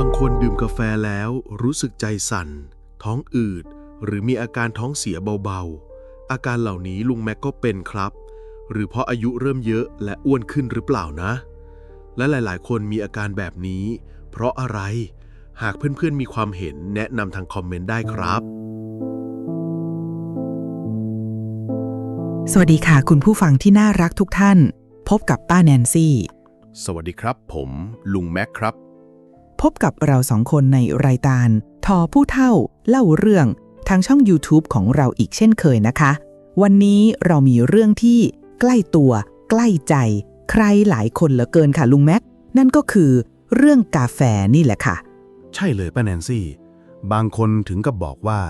บางคนดื่มกาแฟแล้วรู้สึกใจสั่น ท้องอืด หรือมีอาการท้องเสียเบาๆ อาการเหล่านี้ลุงแม็กก็เป็นครับ หรือเพราะอายุเริ่มเยอะและอ้วนขึ้นหรือเปล่านะ และหลายๆ คนมีอาการแบบนี้ เพราะอะไร หากเพื่อนๆมีความเห็นแนะนำทางคอมเมนต์ได้ครับ สวัสดีค่ะ คุณผู้ฟังที่น่ารักทุกท่าน พบกับป้าแนนซี่ สวัสดีครับ ผม ลุงแม็กครับ พบกับเราสองคนในรายการทอผู้เท่า เล่าเรื่อง ทางช่อง YouTube ของเราอีกเช่นเคยนะคะ วันนี้เรามีเรื่องที่ใกล้ตัว ใกล้ใจ ใครหลายคนเหลือเกินค่ะลุงแม็ก นั่นก็คือเรื่องกาแฟนี่แหละค่ะ ใช่เลยป้าแนนซี่ บางคนถึงกับบอกว่า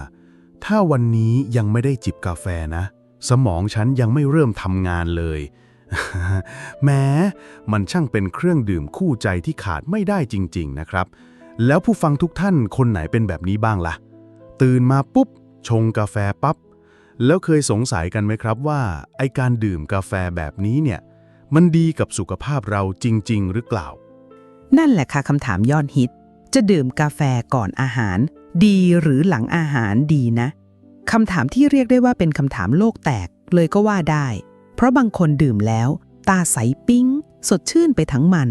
ถ้าวันนี้ยังไม่ได้จิบกาแฟนะ สมองฉันยังไม่เริ่มทำงานเลย แม้ มันช่างเป็นเครื่องดื่มคู่ใจที่ขาดไม่ได้จริง ๆ นะครับ แล้วผู้ฟังทุกท่านคนไหนเป็นแบบนี้บ้างล่ะ ตื่นมาปุ๊บ ชงกาแฟปั๊บ แล้วเคยสงสัยกันไหมครับว่า ไอการดื่มกาแฟแบบนี้เนี่ย มันดีกับสุขภาพเราจริง ๆ หรือเปล่า นั่นแหละค่ะคำถามยอดฮิต จะดื่มกาแฟก่อนอาหาร ดีหรือหลังอาหารดีนะคำถามที่เรียกได้ว่าเป็นคำถามโลกแตกเลยก็ว่าได้ เพราะบางคนดื่มแล้ว ตาใสปิ้ง สดชื่นไปทั้งมัน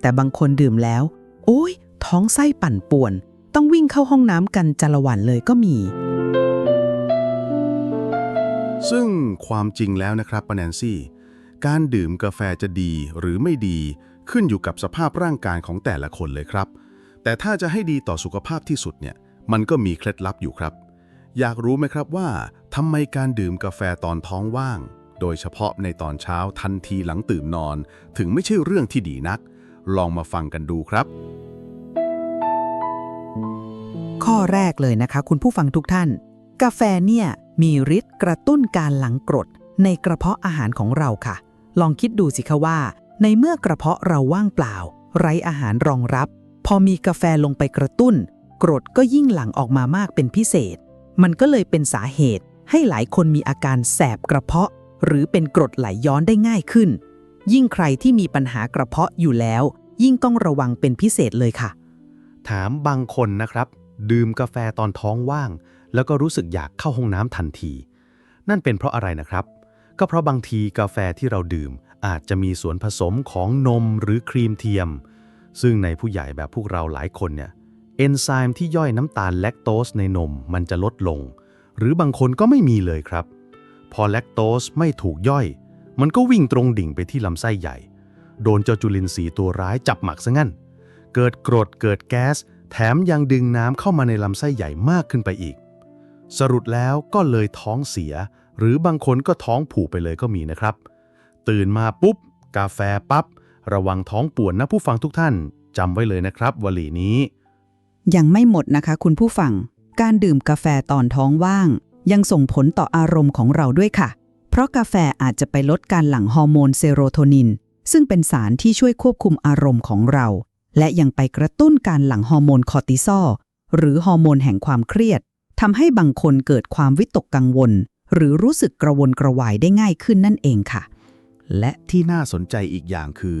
แต่บางคนดื่มแล้ว โอ้ย ท้องไส้ปั่นป่วน ต้องวิ่งเข้าห้องน้ำกันจละวันเลยก็มี ซึ่งความจริงแล้วนะครับปาแนนซี่ การดื่มกาแฟจะดีหรือไม่ดีขึ้นอยู่กับสภาพร่างกายของแต่ละคนเลยครับ แต่ถ้าจะให้ดีต่อสุขภาพที่สุดเนี่ย มันก็มีเคล็ดลับอยู่ครับ อยากรู้ไหมครับว่าทำไมการดื่มกาแฟตอนท้องว่าง โดยเฉพาะในตอนเช้าทันทีหลังตื่นนอน ถึงไม่ใช่เรื่องที่ดีนัก ลองมาฟังกันดูครับ ข้อแรกเลยนะคะ คุณผู้ฟังทุกท่าน กาแฟเนี่ยมีฤทธิ์กระตุ้นการหลั่งกรด ในกระเพาะอาหารของเราค่ะ ลองคิดดูสิคะว่า ในเมื่อกระเพาะเราว่างเปล่า ไร้อาหารรองรับ พอมีกาแฟลงไปกระตุ้น กรดก็ยิ่งหลั่งออกมามากเป็นพิเศษ มันก็เลยเป็นสาเหตุให้หลายคนมีอาการแสบกระเพาะ หรือเป็นกรดไหลย้อนได้ง่ายขึ้น ยิ่งใครที่มีปัญหากระเพาะอยู่แล้ว ยิ่งต้องระวังเป็นพิเศษเลยค่ะ ถามบางคนนะครับ ดื่มกาแฟตอนท้องว่าง แล้วก็รู้สึกอยากเข้าห้องน้ำทันที นั่นเป็นเพราะอะไรนะครับ ก็เพราะบางทีกาแฟที่เราดื่ม อาจจะมีส่วนผสมของนมหรือครีมเทียม ซึ่งในผู้ใหญ่แบบพวกเราหลายคนเนี่ยเอนไซม์ที่ย่อยน้ำตาลแลคโตสในนมมันจะลดลง หรือบางคนก็ไม่มีเลยครับ พอแลคโตสไม่ถูกย่อย มันก็วิ่งตรงดิ่งไปที่ลำไส้ใหญ่ โดนเจ้าจุลินทรีย์ตัวร้ายจับหมักซะงั้น เกิดกรดเกิดแก๊ส แถมยังดึงน้ำเข้ามาในลำไส้ใหญ่มากขึ้นไปอีก สรุปแล้วก็เลยท้องเสีย หรือบางคนก็ท้องผูกไปเลยก็มีนะครับ ตื่นมาปุ๊บ กาแฟปับ๊บระวังท้องป่วนนะผู้ฟังทุกท่านจำไว้เลยนะครับวลีนี้ ยังไม่หมดนะคะ คุณผู้ฟัง การดื่มกาแฟตอนท้องว่าง ยังส่งผลต่ออารมณ์ของเราด้วยค่ะ เพราะกาแฟอาจจะไปลดการหลั่งฮอร์โมนเซโรโทนิน ซึ่งเป็นสารที่ช่วยควบคุมอารมณ์ของเรา และยังไปกระตุ้นการหลั่งฮอร์โมนคอร์ติซอลหรือฮอร์โมนแห่งความเครียดทำให้บางคนเกิดความวิตกกังวล หรือรู้สึกกระวนกระวายได้ง่ายขึ้นนั่นเองค่ะ และที่น่าสนใจอีกอย่างคือ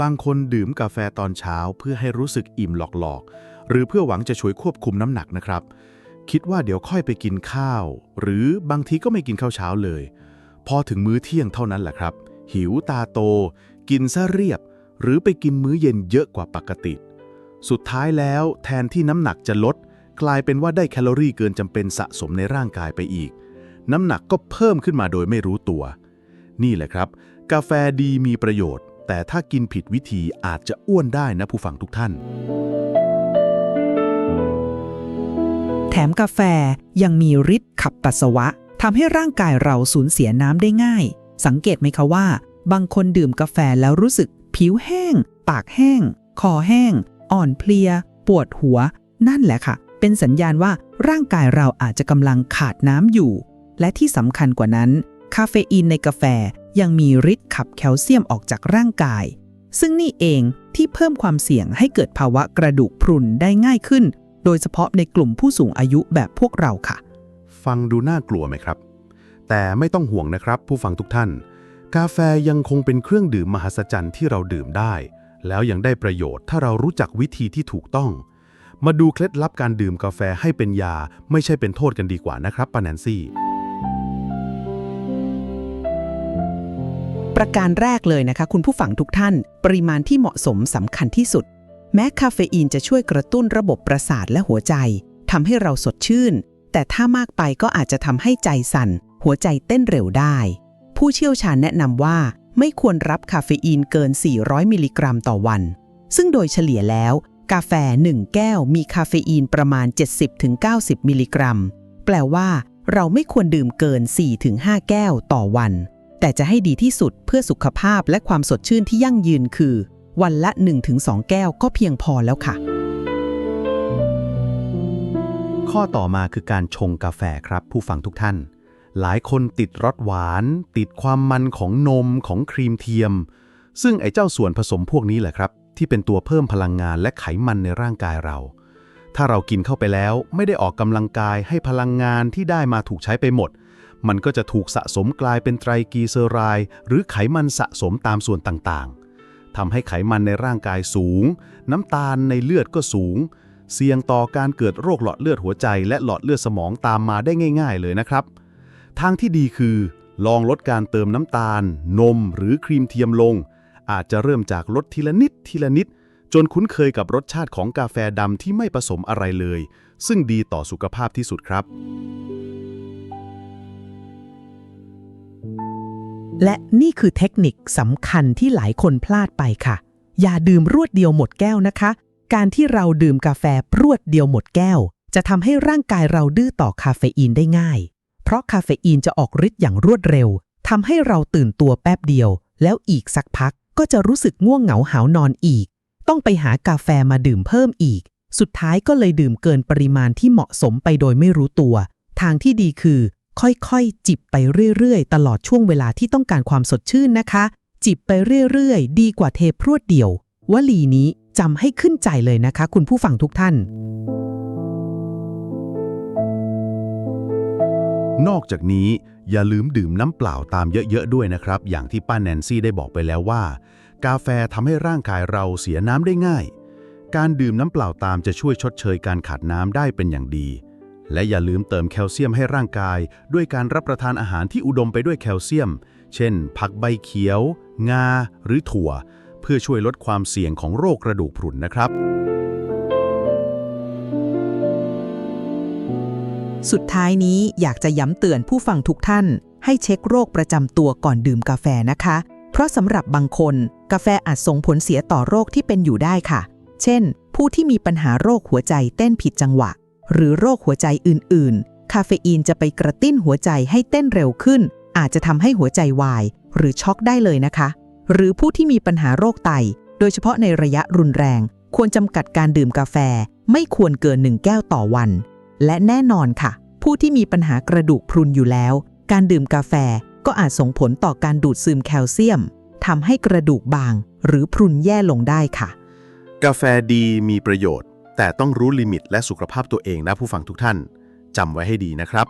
บางคนดื่มกาแฟตอนเช้าเพื่อให้รู้สึกอิ่มหลอกๆ หรือเพื่อหวังจะช่วยควบคุมน้ำหนักนะครับ คิดว่าเดี๋ยวค่อยไปกินข้าว หรือบางทีก็ไม่กินข้าวเช้าเลย พอถึงมื้อเที่ยงเท่านั้นแหละครับ หิวตาโต กินซะเรียบ หรือไปกินมื้อเย็นเยอะกว่าปกติ สุดท้ายแล้วแทนที่น้ำหนักจะลด กลายเป็นว่าได้แคลอรี่เกินจำเป็นสะสมในร่างกายไปอีก น้ำหนักก็เพิ่มขึ้นมาโดยไม่รู้ตัว นี่แหละครับ กาแฟดีมีประโยชน์ แต่ถ้ากินผิดวิธีอาจจะอ้วนได้นะผู้ฟังทุกท่าน ถมกาแฟยังมีฤทธิ์ขับปัสสาวะทำให้ร่างกายเราสูญเสียน้ำได้ง่าย สังเกตไหมคะว่า บางคนดื่มกาแฟแล้วรู้สึก ผิวแห้ง ปากแห้ง คอแห้ง อ่อนเพลีย ปวดหัว นั่นแหละค่ะ เป็นสัญญาณว่าร่างกายเราอาจจะกำลังขาดน้ำอยู่ และที่สำคัญกว่านั้น คาเฟอีนในกาแฟยังมีฤทธิ์ขับแคลเซียมออกจากร่างกาย ซึ่งนี่เองที่เพิ่มความเสี่ยงให้เกิดภาวะกระดูกพรุนได้ง่ายขึ้น โดยเฉพาะในกลุ่มผู้สูงอายุแบบพวกเราค่ะ ฟังดูน่ากลัวไหมครับ แต่ไม่ต้องห่วงนะครับ ผู้ฟังทุกท่าน กาแฟยังคงเป็นเครื่องดื่มมหัศจรรย์ที่เราดื่มได้ แล้วยังได้ประโยชน์ถ้าเรารู้จักวิธีที่ถูกต้อง มาดูเคล็ดลับการดื่มกาแฟให้เป็นยา ไม่ใช่เป็นโทษกันดีกว่านะครับป้าแนนซี่ ประการแรกเลยนะคะ คุณผู้ฟังทุกท่าน ปริมาณที่เหมาะสมสำคัญที่สุด แม้คาเฟอีนจะช่วยกระตุ้นระบบประสาทและหัวใจทำให้เราสดชื่น แต่ถ้ามากไปก็อาจจะทำให้ใจสั่น หัวใจเต้นเร็วได้ ผู้เชี่ยวชาญแนะนำว่าไม่ควรรับคาเฟอีนเกิน 400 มิลลิกรัมต่อวัน ซึ่งโดยเฉลี่ยแล้ว กาแฟ 1 แก้วมีคาเฟอีนประมาณ 70-90 มิลลิกรัม แปลว่าเราไม่ควรดื่มเกิน 4-5 แก้วต่อวัน แต่จะให้ดีที่สุดเพื่อสุขภาพและความสดชื่นที่ยั่งยืนคือ วันละ 1-2 แก้วก็เพียงพอแล้วค่ะ ข้อต่อมาคือการชงกาแฟครับ ผู้ฟังทุกท่าน หลายคนติดรสหวาน ติดความมันของนมของครีมเทียม ซึ่งไอ้เจ้าส่วนผสมพวกนี้แหละครับ ที่เป็นตัวเพิ่มพลังงานและไขมันในร่างกายเรา ถ้าเรากินเข้าไปแล้วไม่ได้ออกกำลังกายให้พลังงานที่ได้มาถูกใช้ไปหมดมันก็จะถูกสะสมกลายเป็นไตรกีเซอไรด์หรือไขมันสะสมตามส่วนต่างๆ ทำให้ไขมันในร่างกายสูง น้ำตาลในเลือดก็สูง เสี่ยงต่อการเกิดโรคหลอดเลือดหัวใจ และหลอดเลือดสมองตามมาได้ง่าย ๆ เลยนะครับ ทางที่ดีคือ ลองลดการเติมน้ำตาล นมหรือครีมเทียมลง อาจจะเริ่มจากลดทีละนิดทีละนิด จนคุ้นเคยกับรสชาติของกาแฟดำที่ไม่ผสมอะไรเลย ซึ่งดีต่อสุขภาพที่สุดครับ และนี่คือเทคนิคสำคัญที่หลายคนพลาดไปค่ะ อย่าดื่มรวดเดียวหมดแก้วนะคะ การที่เราดื่มกาแฟรวดเดียวหมดแก้ว จะทำให้ร่างกายเราดื้อต่อคาเฟอีนได้ง่าย เพราะคาเฟอีนจะออกฤทธิ์อย่างรวดเร็วทำให้เราตื่นตัวแป๊บเดียว แล้วอีกสักพักก็จะรู้สึกง่วงเหงาหาวนอนอีก ต้องไปหากาแฟมาดื่มเพิ่มอีก สุดท้ายก็เลยดื่มเกินปริมาณที่เหมาะสมไปโดยไม่รู้ตัว ทางที่ดีคือ ค่อยๆ จิบไปเรื่อยๆ ตลอดช่วงเวลาที่ต้องการความสดชื่นนะคะ จิบไปเรื่อยๆ ดีกว่าเทพรวดเดียว วลีนี้จำให้ขึ้นใจเลยนะคะ คุณผู้ฟังทุกท่าน นอกจากนี้อย่าลืมดื่มน้ำเปล่าตามเยอะๆด้วยนะครับ อย่างที่ป้าแนนซี่ได้บอกไปแล้วว่า กาแฟทำให้ร่างกายเราเสียน้ำได้ง่าย การดื่มน้ำเปล่าตามจะช่วยชดเชยการขาดน้ำได้เป็นอย่างดี และอย่าลืมเติมแคลเซียมให้ร่างกาย ด้วยการรับประทานอาหารที่อุดมไปด้วยแคลเซียม เช่น ผักใบเขียว งา หรือถั่ว เพื่อช่วยลดความเสี่ยงของโรคกระดูกพรุนนะครับ สุดท้ายนี้อยากจะย้ำเตือนผู้ฟังทุกท่าน ให้เช็คโรคประจำตัวก่อนดื่มกาแฟนะคะ เพราะสำหรับบางคน กาแฟอาจส่งผลเสียต่อโรคที่เป็นอยู่ได้ค่ะ เช่น ผู้ที่มีปัญหาโรคหัวใจเต้นผิดจังหวะ หรือโรคหัวใจอื่น ๆ คาเฟอีนจะไปกระตุ้นหัวใจให้เต้นเร็วขึ้น อาจจะทำให้หัวใจวาย หรือช็อกได้เลยนะคะ หรือผู้ที่มีปัญหาโรคไต โดยเฉพาะในระยะรุนแรง ควรจำกัดการดื่มกาแฟ ไม่ควรเกินหนึ่งแก้วต่อวัน และแน่นอนค่ะ ผู้ที่มีปัญหากระดูกพรุนอยู่แล้ว การดื่มกาแฟก็อาจส่งผลต่อการดูดซึมแคลเซียมทำให้กระดูกบาง หรือพรุนแย่ลงได้ค่ะ กาแฟดีมีประโยชน์ แต่ต้องรู้ลิมิตและสุขภาพตัวเองนะผู้ฟังทุกท่านจำไว้ให้ดีนะครับ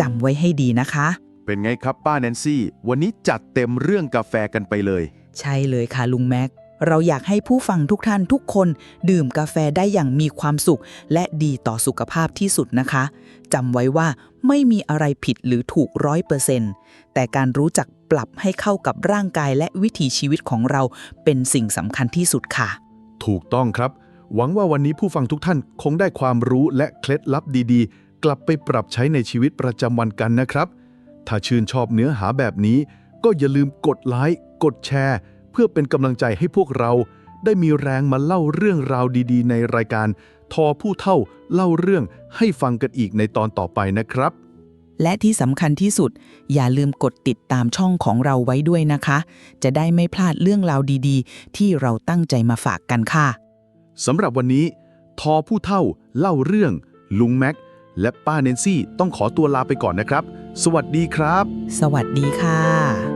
จำไว้ให้ดีนะคะ เป็นไงครับป้าแนนซี่ วันนี้จัดเต็มเรื่องกาแฟกันไปเลย ใช่เลยค่ะลุงแม็ก เราอยากให้ผู้ฟังทุกท่านทุกคนดื่มกาแฟได้อย่างมีความสุข และดีต่อสุขภาพที่สุดนะคะจำไว้ว่าไม่มีอะไรผิดหรือถูกร้อยเปอร์เซนต์แต่การรู้จักปรับให้เข้ากับร่างกายและวิถีชีวิตของเราเป็นสิ่งสำคัญที่สุดค่ะ ถูกต้องครับ หวังว่าวันนี้ผู้ฟังทุกท่านคงได้ความรู้และเคล็ดลับดีๆ กลับไปปรับใช้ในชีวิตประจำวันกันนะครับ ถ้าชื่นชอบเนื้อหาแบบนี้ ก็อย่าลืมกดไลค์กดแชร์ พื่อเป็นกำลังใจให้พวกเราได้มีแรงมาเล่าเรื่องราวดีๆ ในรายการ ทอผู้เท่าเล่าเรื่องให้ฟังกันอีกในตอนต่อไปนะครับ และที่สำคัญที่สุด อย่าลืมกดติดตามช่องของเราไว้ด้วยนะคะ จะได้ไม่พลาดเรื่องราวดีๆ ที่เราตั้งใจมาฝากกันค่ะ สำหรับวันนี้ ทอผู้เท่าเล่าเรื่อง ลุงแม็ก และป้าเนนซี่ต้องขอตัวลาไปก่อนนะครับ สวัสดีครับ สวัสดีค่ะ